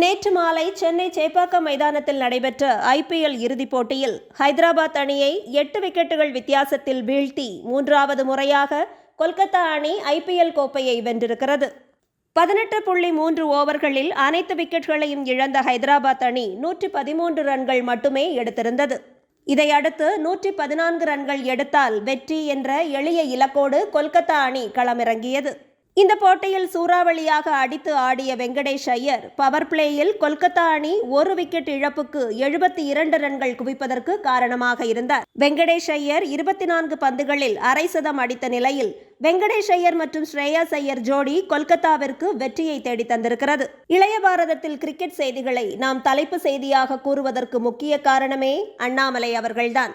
நேற்று மாலை சென்னை சேப்பாக்கம் மைதானத்தில் நடைபெற்ற ஐபிஎல் இறுதிப் போட்டியில் ஹைதராபாத் அணியை எட்டு விக்கெட்டுகள் வித்தியாசத்தில் வீழ்த்தி மூன்றாவது முறையாக கொல்கத்தா அணி ஐபிஎல் கோப்பையை வென்றிருக்கிறது. பதினெட்டு புள்ளி மூன்று ஓவர்களில் அனைத்து விக்கெட்களையும் இழந்த ஹைதராபாத் அணி நூற்றி பதிமூன்று ரன்கள் மட்டுமே எடுத்திருந்தது. இதையடுத்து நூற்றி பதினான்கு ரன்கள் எடுத்தால் வெற்றி என்ற எளிய இலக்கோடு கொல்கத்தா அணி களமிறங்கியது. இந்த போட்டியில் சூறாவளியாக அடித்து ஆடிய வெங்கடேஷ் ஐயர் பவர் பிளேயில் கொல்கத்தா அணி ஒரு விக்கெட் இழப்புக்கு எழுபத்தி இரண்டு ரன்கள் குவிப்பதற்கு காரணமாக இருந்தார். வெங்கடேஷ் ஐயர் இருபத்தி நான்கு பந்துகளில் அரை சதம் அடித்த நிலையில் வெங்கடேஷ் ஐயர் மற்றும் ஸ்ரேயாஸ் ஐயர் ஜோடி கொல்கத்தாவிற்கு வெற்றியை தேடி தந்திருக்கிறது. இளைய பாரதத்தில் கிரிக்கெட் செய்திகளை நாம் தலைப்பு செய்தியாக கூறுவதற்கு முக்கிய காரணமே அண்ணாமலை அவர்கள்தான்.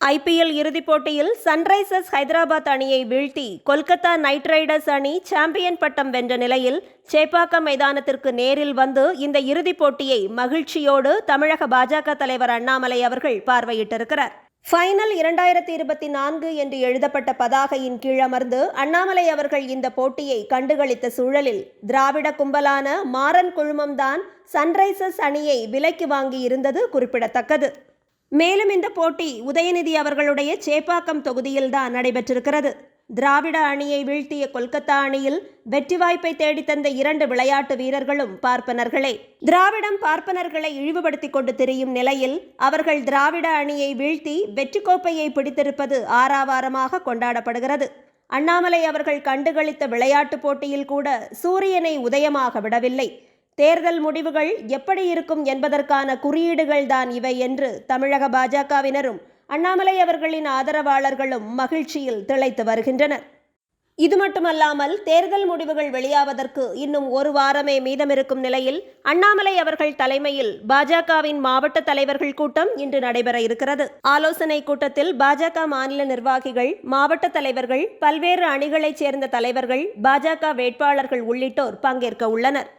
ஐபிஎல் இறுதிப் போட்டியில் சன்ரைசர்ஸ் ஹைதராபாத் அணியை வீழ்த்தி கொல்கத்தா நைட் ரைடர்ஸ் அணி சாம்பியன் பட்டம் வென்ற நிலையில் சேப்பாக்கம் மைதானத்திற்கு நேரில் வந்து இந்த இறுதிப் போட்டியை மகிழ்ச்சியோடு தமிழக பாஜக தலைவர் அண்ணாமலை அவர்கள் பார்வையிட்டிருக்கிறார். ஃபைனல் இரண்டாயிரத்தி இருபத்தி நான்கு என்று எழுதப்பட்ட பதாகையின் கீழமர்ந்து அண்ணாமலை அவர்கள் இந்த போட்டியை கண்டுகளித்த சூழலில் திராவிட கும்பலான மாறன் குழுமம்தான் சன்ரைசர்ஸ் அணியை விலைக்கு வாங்கி இருந்தது குறிப்பிடத்தக்கது. மேலும் இந்த போட்டி உதயநிதி அவர்களுடைய சேப்பாக்கம் தொகுதியில்தான் நடைபெற்றிருக்கிறது. திராவிட அணியை வீழ்த்திய கொல்கத்தா அணியில் வெற்றி வாய்ப்பை தேடித்தந்த இரண்டு விளையாட்டு வீரர்களும் பார்ப்பனர்களே. திராவிடம் பார்ப்பனர்களை இழிவுபடுத்திக் கொண்டு திரியும் நிலையில் அவர்கள் திராவிட அணியை வீழ்த்தி வெற்றி கோப்பையை பிடித்திருப்பது ஆறாவாரமாக கொண்டாடப்படுகிறது. அண்ணாமலை அவர்கள் கண்டுகளித்த விளையாட்டுப் போட்டியில் கூட சூரியனை உதயமாக விடவில்லை. தேர்தல் முடிவுகள் எப்படி இருக்கும் என்பதற்கான குறியீடுகள் தான் இவை என்று தமிழக பாஜகவினரும் அண்ணாமலை அவர்களின் ஆதரவாளர்களும் மகிழ்ச்சியில் திளைத்து வருகின்றனர். இது மட்டுமல்லாமல் தேர்தல் முடிவுகள் வெளியாவதற்கு இன்னும் ஒரு வாரமே மீதமிருக்கும் நிலையில் அண்ணாமலை அவர்கள் தலைமையில் பாஜகவின் மாவட்ட தலைவர்கள் கூட்டம் இன்று நடைபெற இருக்கிறது. ஆலோசனை கூட்டத்தில் பாஜக மாநில நிர்வாகிகள் மாவட்ட தலைவர்கள் பல்வேறு அணிகளைச் சேர்ந்த தலைவர்கள் பாஜக வேட்பாளர்கள் உள்ளிட்டோர் பங்கேற்க உள்ளனர்.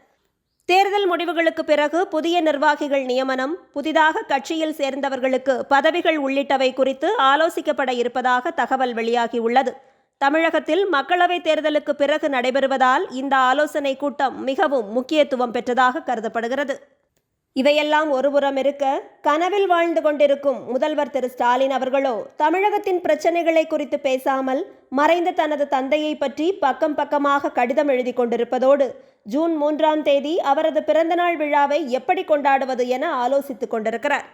தேர்தல் முடிவுகளுக்கு பிறகு புதிய நிர்வாகிகள் நியமனம் புதிதாக கட்சியில் சேர்ந்தவர்களுக்கு பதவிகள் உள்ளிட்டவை குறித்து ஆலோசிக்கப்பட இருப்பதாக தகவல் வெளியாகியுள்ளது. தமிழகத்தில் மக்களவைத் தேர்தலுக்கு பிறகு நடைபெறுவதால் இந்த ஆலோசனை கூட்டம் மிகவும் முக்கியத்துவம் பெற்றதாக கருதப்படுகிறது. இவையெல்லாம் ஒருபுறம் இருக்க கனவில் வாழ்ந்து கொண்டிருக்கும் முதல்வர் திரு. ஸ்டாலின் அவர்களோ தமிழகத்தின் பிரச்சனைகளை குறித்து பேசாமல் மறைந்த தனது தந்தையை பற்றி பக்கம் பக்கமாக கடிதம் எழுதி கொண்டிருப்பதோடு ஜூன் மூன்றாம் தேதி அவரது பிறந்தநாள் விழாவை எப்படி கொண்டாடுவது என ஆலோசித்துக் கொண்டிருக்கிறார்.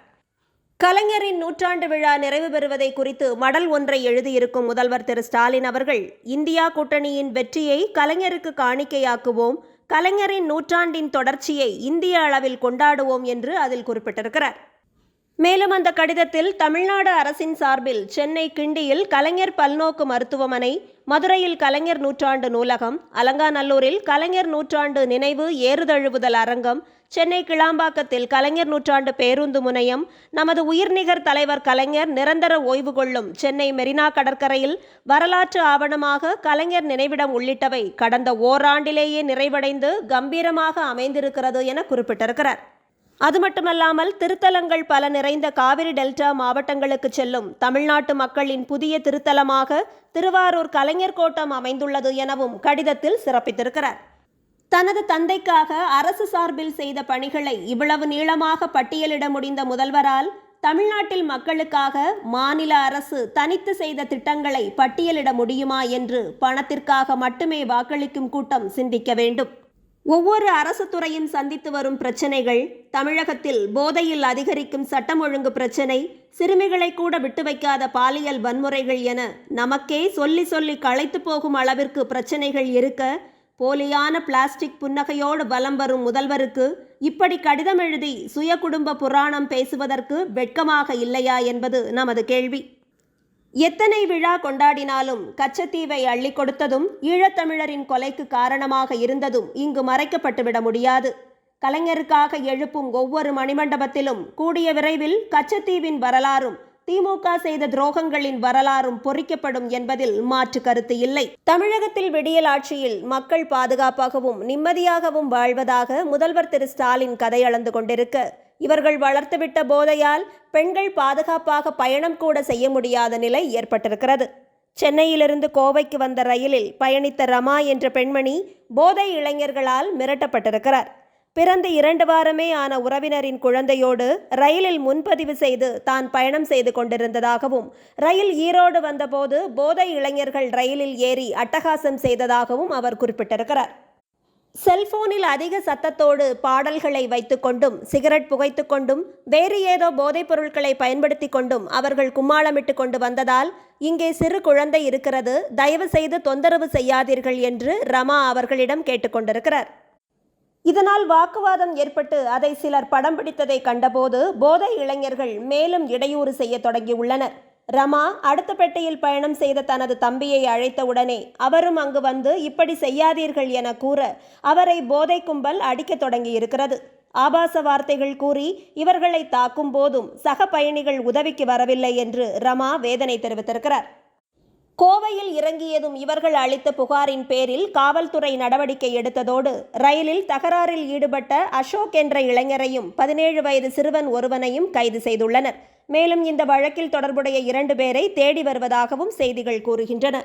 கலைஞரின் நூற்றாண்டு விழா நிறைவு பெறுவதை குறித்து மடல் ஒன்றை எழுதியிருக்கும் முதல்வர் திரு ஸ்டாலின் அவர்கள் இந்தியா கூட்டணியின் வெற்றியை கலைஞருக்கு காணிக்கையாக்குவோம் கலைஞரின் நூற்றாண்டின் தொடர்ச்சியை இந்திய அளவில் கொண்டாடுவோம் என்று அதில் குறிப்பிட்டிருக்கிறார். மேலும் அந்த கடிதத்தில் தமிழ்நாடு அரசின் சார்பில் சென்னை கிண்டியில் கலைஞர் பல்நோக்கு மருத்துவமனை மதுரையில் கலைஞர் நூற்றாண்டு நூலகம் அலங்காநல்லூரில் கலைஞர் நூற்றாண்டு நினைவு ஏறுதழுவுதல் அரங்கம் சென்னை கிளாம்பாக்கத்தில் கலைஞர் நூற்றாண்டு பேருந்து முனையம் நமது உயிர்நிகர் தலைவர் கலைஞர் நிரந்தர ஓய்வு கொள்ளும் சென்னை மெரினா கடற்கரையில் வரலாற்று ஆவணமாக கலைஞர் நினைவிடம் உள்ளிட்டவை கடந்த ஓராண்டிலேயே நிறைவடைந்து கம்பீரமாக அமைந்திருக்கிறது என குறிப்பிட்டிருக்கிறார். அது மட்டுமல்லாமல் திருத்தலங்கள் பல நிறைந்த காவிரி டெல்டா மாவட்டங்களுக்கு செல்லும் தமிழ்நாட்டு மக்களின் புதிய திருத்தலமாக திருவாரூர் கலைஞர் கோட்டம் அமைந்துள்ளது எனவும் கடிதத்தில் சிறப்பித்திருக்கிறார். தனது தந்தைக்காக அரசு சார்பில் செய்த பணிகளை இவ்வளவு நீளமாக பட்டியலிட முடிந்த முதல்வரால் தமிழ்நாட்டில் மக்களுக்காக மாநில அரசு தனித்து செய்த திட்டங்களை பட்டியலிட முடியுமா என்று பணத்திற்காக மட்டுமே வாக்களிக்கும் கூட்டம் சிந்திக்க வேண்டும். ஒவ்வொரு அரசு துறையும் சந்தித்து வரும் பிரச்சனைகள் தமிழகத்தில் போதையில் அதிகரிக்கும் சட்டம் ஒழுங்கு பிரச்சனை சிறுமிகளை கூட விட்டு வைக்காத பாலியல் வன்முறைகள் என நமக்கே சொல்லி சொல்லி களைத்து போகும் அளவிற்கு பிரச்சனைகள் இருக்க போலியான பிளாஸ்டிக் புன்னகையோடு வலம் வரும் முதல்வருக்கு இப்படி கடிதம் எழுதி சுய குடும்ப புராணம் பேசுவதற்கு வெட்கமாக இல்லையா என்பது நமது கேள்வி. எத்தனை விழா கொண்டாடினாலும் கச்சத்தீவை அள்ளி கொடுத்ததும் ஈழத்தமிழரின் கொலைக்கு காரணமாக இருந்ததும் இங்கு மறைக்கப்பட்டுவிட முடியாது. கலைஞருக்காக எழுப்பும் ஒவ்வொரு மணிமண்டபத்திலும் கூடிய விரைவில் கச்சத்தீவின் வரலாறும் திமுக செய்த துரோகங்களின் வரலாறும் பொறிக்கப்படும் என்பதில் மாற்று கருத்து இல்லை. தமிழகத்தில் விடியல் ஆட்சியில் மக்கள் பாதுகாப்பாகவும் நிம்மதியாகவும் வாழ்வதாக முதல்வர் திரு ஸ்டாலின் கதையளந்து கொண்டிருக்க இவர்கள் வளர்த்துவிட்ட போதையால் பெண்கள் பாதுகாப்பாக பயணம் கூட செய்ய முடியாத நிலை ஏற்பட்டிருக்கிறது. சென்னையிலிருந்து கோவைக்கு வந்த ரயிலில் பயணித்த ரமா என்ற பெண்மணி போதை இளைஞர்களால் மிரட்டப்பட்டிருக்கிறார். பிறந்து இரண்டு வாரமே ஆன உறவினரின் குழந்தையோடு ரயிலில் முன்பதிவு செய்து தான் பயணம் செய்து கொண்டிருந்ததாகவும் ரயில் ஈரோடு வந்தபோது போதை இளைஞர்கள் ரயிலில் ஏறி அட்டகாசம் செய்ததாகவும் அவர் குறிப்பிட்டிருக்கிறார். செல்போனில் அதிக சத்தத்தோடு பாடல்களை வைத்துக்கொண்டும் சிகரெட் புகைத்துக்கொண்டும் வேறு ஏதோ போதைப் பொருட்களை பயன்படுத்தி கொண்டும் அவர்கள் கும்மாளமிட்டு கொண்டு வந்ததால் இங்கே சிறு குழந்தை இருக்கிறது தயவு செய்து தொந்தரவு செய்யாதீர்கள் என்று ரமா அவர்களிடம் கேட்டுக்கொண்டிருக்கிறார் இதனால் வாக்குவாதம் ஏற்பட்டு அதை சிலர் படம் பிடித்ததை கண்டபோது போதை இளைஞர்கள் மேலும் இடையூறு செய்ய தொடங்கியுள்ளனர். ரமா அடுத்த பெட்டையில் பயணம் செய்த தனது தம்பியை அழைத்தவுடனே அவரும் அங்கு வந்து இப்படி செய்யாதீர்கள் என கூற அவரை போதை கும்பல் அடிக்க தொடங்கியிருக்கிறது ஆபாச வார்த்தைகள் கூறி இவர்களை தாக்கும் போதும் சக பயணிகள் உதவிக்கு வரவில்லை என்று ரமா வேதனை தெரிவித்திருக்கிறார். கோவையில் இறங்கியதும் இவர்கள் அளித்த புகாரின் பேரில் காவல்துறை நடவடிக்கை எடுத்ததோடு ரயிலில் தகராறில் ஈடுபட்ட அசோக் என்ற இளைஞரையும் பதினேழு வயது சிறுவன் ஒருவனையும் கைது செய்துள்ளனர். மேலும் இந்த வழக்கில் தொடர்புடைய இரண்டு பேரை தேடி வருவதாகவும் செய்திகள் கூறுகின்றன.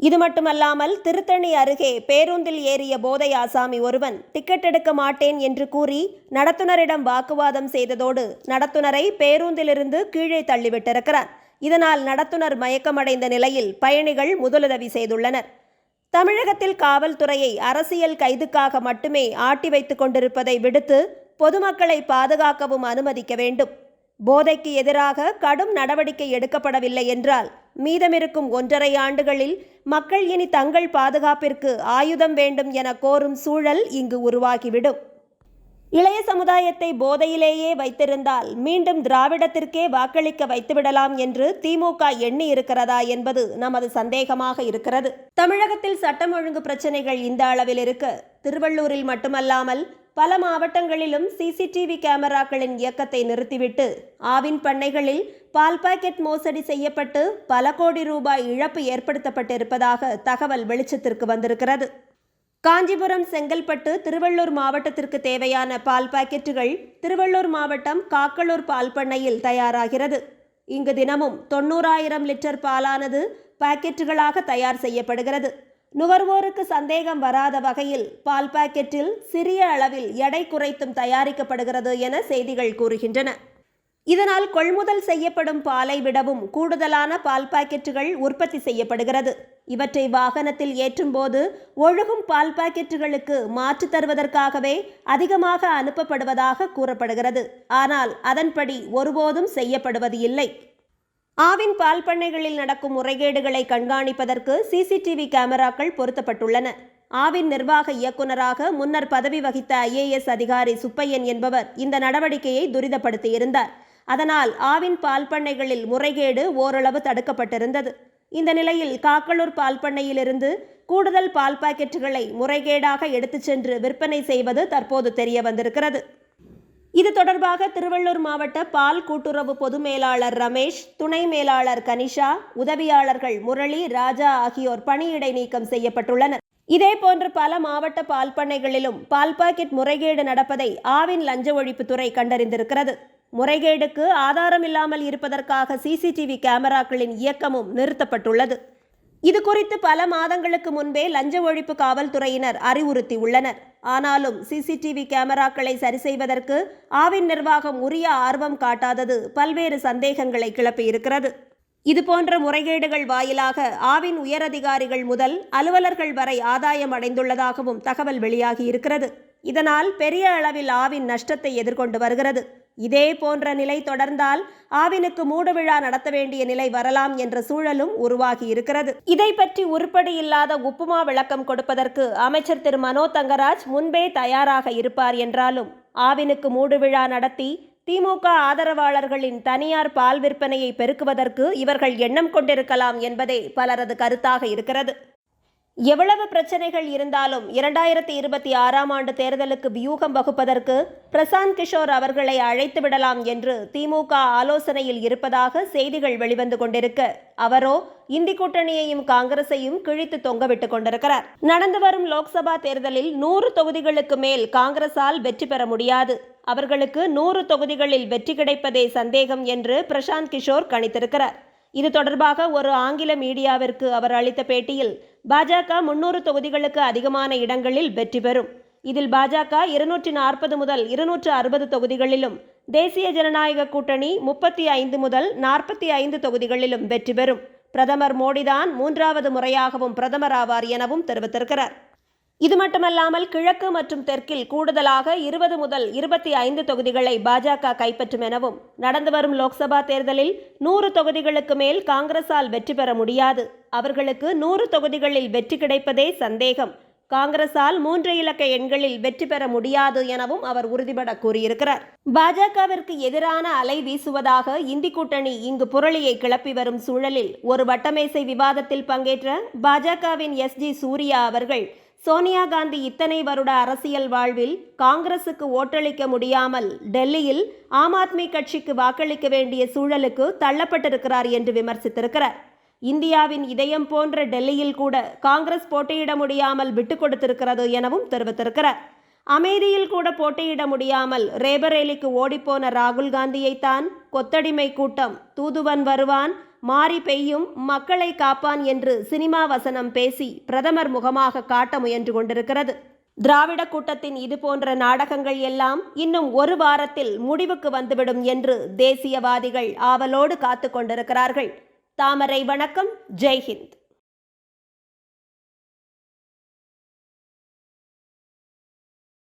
இது மட்டுமல்லாமல் திருத்தணி அருகே பேருந்தில் ஏறிய போதை ஆசாமி ஒருவன் டிக்கெட் எடுக்க மாட்டேன் என்று கூறி நடத்துனரிடம் வாக்குவாதம் செய்ததோடு நடத்துனரை பேருந்திலிருந்து கீழே தள்ளிவிட்டிருக்கிறார். இதனால் நடத்துனர் மயக்கமடைந்த நிலையில் பயணிகள் முதலுதவி செய்துள்ளனர். தமிழகத்தில் காவல்துறையை அரசியல் கைதுக்காக மட்டுமே ஆட்டி வைத்துக் கொண்டிருப்பதை விடுத்து பொதுமக்களை பாதுகாக்கவும் அனுமதிக்க வேண்டும். போதைக்கு எதிராக கடும் நடவடிக்கை எடுக்கப்படவில்லை என்றால் மீதமிருக்கும் ஒன்றரை ஆண்டுகளில் மக்கள் இனி தங்கள் பாதுகாப்பிற்கு ஆயுதம் வேண்டும் என கோரும் சூழல் இங்கு உருவாகிவிடும். இளைய சமுதாயத்தை போதையிலேயே வைத்திருந்தால் மீண்டும் திராவிடத்திற்கே வாக்களிக்க வைத்துவிடலாம் என்று திமுக எண்ணி இருக்கிறதா என்பது நமது சந்தேகமாக இருக்கிறது. தமிழகத்தில் சட்டம் ஒழுங்கு பிரச்சனைகள் இந்த அளவில் இருக்க. திருவள்ளூரில் மட்டுமல்லாமல் பல மாவட்டங்களிலும் சிசிடிவி கேமராக்களின் இயக்கத்தை நிறுத்திவிட்டு ஆவின் பண்ணைகளில் பால் பாக்கெட் மோசடி செய்யப்பட்டு பல கோடி ரூபாய் இழப்பு ஏற்படுத்தப்பட்டிருப்பதாக தகவல் வெளிச்சத்திற்கு வந்திருக்கிறது. காஞ்சிபுரம் செங்கல்பட்டு திருவள்ளூர் மாவட்டத்திற்கு தேவையான பால் பாக்கெட்டுகள் திருவள்ளூர் மாவட்டம் காக்களூர் பால் பண்ணையில் தயாராகிறது. இங்கு தினமும் தொண்ணூறாயிரம் லிட்டர் பாலானது பாக்கெட்டுகளாக தயார் செய்யப்படுகிறது. நுகர்வோருக்கு சந்தேகம் வராத வகையில் பால் பாக்கெட்டில் சிறிய அளவில் எடை குறைத்தும் தயாரிக்கப்படுகிறது என செய்திகள் கூறுகின்றன. இதனால் கொள்முதல் செய்யப்படும் பாலை விடவும் கூடுதலான பால் பாக்கெட்டுகள் உற்பத்தி செய்யப்படுகிறது. இவற்றை வாகனத்தில் ஏற்றும்போது ஒழுகும் பால் பாக்கெட்டுகளுக்கு மாற்று தருவதற்காகவே அதிகமாக அனுப்பப்படுவதாக கூறப்படுகிறது. ஆனால் அதன்படி ஒருபோதும் செய்யப்படுவது இல்லை. ஆவின் பால் பண்ணைகளில் நடக்கும் முறைகேடுகளை கண்காணிப்பதற்கு சிசிடிவி கேமராக்கள் பொருத்தப்பட்டுள்ளன. ஆவின் நிர்வாக இயக்குநராக முன்னர் பதவி வகித்த ஐஏஎஸ் அதிகாரி சுப்பையன் என்பவர் இந்த நடவடிக்கையை துரிதப்படுத்தியிருந்தார். அதனால் ஆவின் பால் பண்ணைகளில் முறைகேடு ஓரளவு தடுக்கப்பட்டிருந்தது. இந்த நிலையில் காக்களூர் பால் பண்ணையிலிருந்து கூடுதல் பால் பாக்கெட்டுகளை முறைகேடாக எடுத்துச் சென்று விற்பனை செய்வது தற்போது தெரிய வந்திருக்கிறது. இது தொடர்பாக திருவள்ளூர் மாவட்ட பால் கூட்டுறவு பொது மேலாளர் ரமேஷ் துணை மேலாளர் கனிஷா உதவியாளர்கள் முரளி ராஜா ஆகியோர் பணியிடை நீக்கம் செய்யப்பட்டுள்ளனர். இதேபோன்று பல மாவட்ட பால் பண்ணைகளிலும் பால் பாக்கெட் முறைகேடு நடப்பதை ஆவின் லஞ்ச ஒழிப்புத்துறை கண்டறிந்திருக்கிறது. முறைகேடுக்கு ஆதாரம் இல்லாமல் இருப்பதற்காக சிசிடிவி கேமராக்களின் இயக்கமும் நிறுத்தப்பட்டுள்ளது. இது குறித்து பல மாதங்களுக்கு முன்பே லஞ்ச ஒழிப்பு காவல்துறையினர் அறிவுறுத்தி உள்ளனர் ஆனாலும் சிசிடிவி கேமராக்களை சரி செய்வதற்கு ஆவின் நிர்வாகம் உரிய ஆர்வம் காட்டாதது பல்வேறு சந்தேகங்களை கிளப்பியிருக்கிறது. இதுபோன்ற முறைகேடுகள் வாயிலாக ஆவின் உயரதிகாரிகள் முதல் அலுவலர்கள் வரை ஆதாயம் அடைந்துள்ளதாகவும் தகவல் வெளியாகி இருக்கிறது இதனால் பெரிய அளவில் ஆவின் நஷ்டத்தை எதிர்கொண்டு வருகிறது. இதே போன்ற நிலை தொடர்ந்தால் ஆவினுக்கு மூடுவிழா நடத்த வேண்டிய நிலை வரலாம் என்ற சூழலும் உருவாகி இருக்கிறது. இதை பற்றி உருப்படி இல்லாத உப்புமா விளக்கம் கொடுப்பதற்கு அமைச்சர் திரு. மனோ தங்கராஜ் முன்பே தயாராக இருப்பார் என்றாலும் ஆவினுக்கு மூடுவிழா நடத்தி திமுக ஆதரவாளர்களின் தனியார் பால் விற்பனையை பெருக்குவதற்கு இவர்கள் எண்ணம் கொண்டிருக்கலாம் என்பதே பலரது கருத்தாக இருக்கிறது. எவ்வளவு பிரச்சனைகள் இருந்தாலும் இரண்டாயிரத்தி இருபத்தி ஆறாம் ஆண்டு தேர்தலுக்கு வியூகம் வகுப்பதற்கு பிரசாந்த் கிஷோர் அவர்களை அழைத்து விடலாம் என்று திமுக ஆலோசனையில் இருப்பதாக செய்திகள் வெளிவந்து கொண்டிருக்க. அவரோ இந்தி கூட்டணியையும் காங்கிரஸையும் கிழித்து தொங்கவிட்டுக் கொண்டிருக்கிறார். நடந்து வரும் லோக்சபா தேர்தலில் நூறு தொகுதிகளுக்கு மேல் காங்கிரசால் வெற்றி பெற முடியாது. அவர்களுக்கு நூறு தொகுதிகளில் வெற்றி கிடைப்பதே சந்தேகம் என்று பிரசாந்த் கிஷோர் கணித்திருக்கிறார். இது தொடர்பாக ஒரு ஆங்கில மீடியாவிற்கு அவர் அளித்த பேட்டியில் பாஜக முன்னூறு தொகுதிகளுக்கு அதிகமான இடங்களில் வெற்றி பெறும். இதில் பாஜக இருநூற்றி நாற்பது முதல் இருநூற்று அறுபது தொகுதிகளிலும் தேசிய ஜனநாயக கூட்டணி முப்பத்தி ஐந்து முதல் நாற்பத்தி ஐந்து தொகுதிகளிலும் வெற்றி பெறும். பிரதமர் மோடிதான் மூன்றாவது முறையாகவும் பிரதமர் ஆவார் எனவும் தெரிவித்திருக்கிறார். இது மட்டுமல்லாமல் கிழக்கு மற்றும் தெற்கில் கூடுதலாக இருபது முதல் இருபத்தி ஐந்து தொகுதிகளை பாஜக கைப்பற்றும் எனவும் நடந்து வரும் லோக்சபா தேர்தலில் நூறு தொகுதிகளுக்கு மேல் காங்கிரசால் வெற்றி பெற முடியாது. அவர்களுக்கு நூறு தொகுதிகளில் வெற்றி கிடைப்பதே சந்தேகம். காங்கிரசால் மூன்று இலக்க எண்களில் வெற்றி பெற முடியாது எனவும் அவர் உறுதிபட கூறியிருக்கிறார். பாஜகவிற்கு எதிரான அலை வீசுவதாக இந்தி கூட்டணி இங்கு புரளியை கிளப்பி வரும் சூழலில் ஒரு வட்டமேசை விவாதத்தில் பங்கேற்ற பாஜகவின் எஸ் ஜி சூர்யா அவர்கள் சோனியா காந்தி இத்தனை வருட அரசியல் வாழ்வில் காங்கிரசுக்கு ஓட்டளிக்க முடியாமல் டெல்லியில் ஆம் ஆத்மி கட்சிக்கு வாக்களிக்க வேண்டிய சூழலுக்கு தள்ளப்பட்டிருக்கிறார் என்று விமர்சித்திருக்கிறார். இந்தியாவின் இதயம் போன்ற டெல்லியில் கூட காங்கிரஸ் போட்டியிட முடியாமல் விட்டுக் கொடுத்திருக்கிறது எனவும் தெரிவித்திருக்கிறார். அமேதியில் கூட போட்டியிட முடியாமல் ரேபரேலிக்கு ஓடிப்போன ராகுல் காந்தியைத்தான் கொத்தடிமை கூட்டம் தூதுவன் வருவான் மாறி பெய்யும் மக்களை காப்பான் என்று சினிமா வசனம் பேசி பிரதமர் முகமாக காட்ட முயன்று கொண்டிருக்கிறது. திராவிட கூட்டத்தின் இதுபோன்ற நாடகங்கள் எல்லாம் இன்னும் ஒரு வாரத்தில் முடிவுக்கு வந்துவிடும் என்று தேசியவாதிகள் ஆவலோடு காத்து கொண்டிருக்கிறார்கள். தாமரை வணக்கம் ஜெய்ஹிந்த்.